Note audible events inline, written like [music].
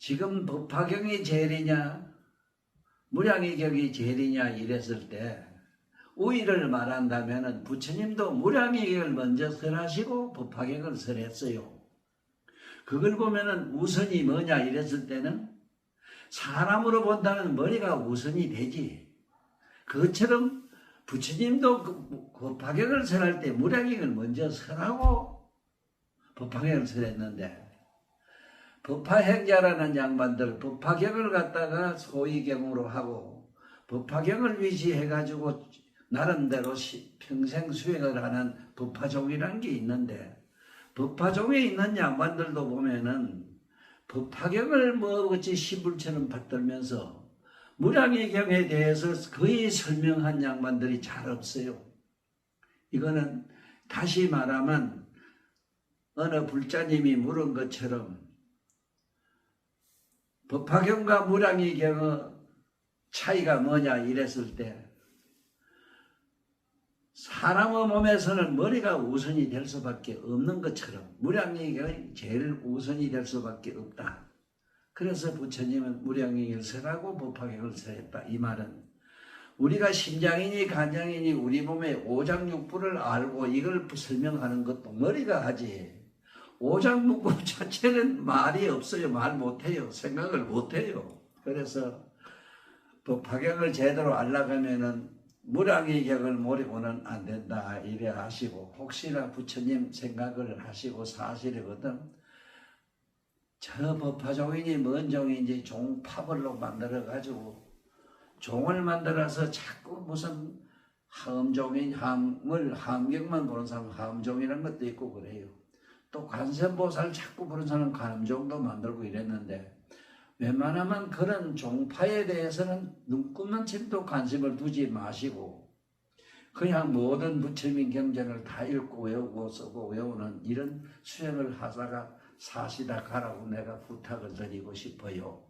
지금 법화경이 제일이냐 무량의 격이 제일이냐 이랬을 때 우위를 말한다면은 부처님도 무량의 격을 먼저 설하시고 법화경을 설했어요. 그걸 보면은 우선이 뭐냐 이랬을 때는 사람으로 본다면 머리가 우선이 되지. 그것처럼 부처님도 그 법화경을 설할 때 무량객을 먼저 설하고 법화경을 설했는데 법화행자라는 양반들 법화경을 갖다가 소위경으로 하고 법화경을 위시해가지고 나름대로 시- 평생 수행을 하는 법화종이라는 게 있는데 법화종에 있는 양반들도 보면은 법화경을 뭐 어찌 시불처럼 받들면서 무량의 경에 대해서 거의 설명한 양반들이 잘 없어요. 이거는 다시 말하면 어느 불자님이 물은 것처럼 법화경과 무량의 경의 차이가 뭐냐 이랬을 때 사람의 몸에서는 머리가 우선이 될 수밖에 없는 것처럼 무량의 경이 제일 우선이 될 수밖에 없다. 그래서 부처님은 무량의를 설하고 법화경을 설했다. 이 말은 우리가 심장이니 간장이니 우리 몸의 오장육부를 알고 이걸 설명하는 것도 머리가 하지. 오장육부 [laughs] 자체는 말이 없어요. 말 못해요. 생각을 못해요. 그래서 법화경을 제대로 알라가면은 무량의 격을 모르고는 안 된다. 이래 하시고 혹시나 부처님 생각을 하시고 사실이거든. 저 법화종이니 뭔 종인지 종파벌로 만들어 가지고 종을 만들어서 자꾸 무슨 함종인 함을 함경만 보는 사람 함종이라는 것도 있고 그래요. 또 관세음보살 자꾸 보는 사람 관음종도 만들고 이랬는데 웬만하면 그런 종파에 대해서는 눈꽃만침도 관심을 두지 마시고 그냥 모든 부처님 경전을 다 읽고 외우고 쓰고 외우는 이런 수행을 하다가 사시다 가라고 내가 부탁을 드리고 싶어요.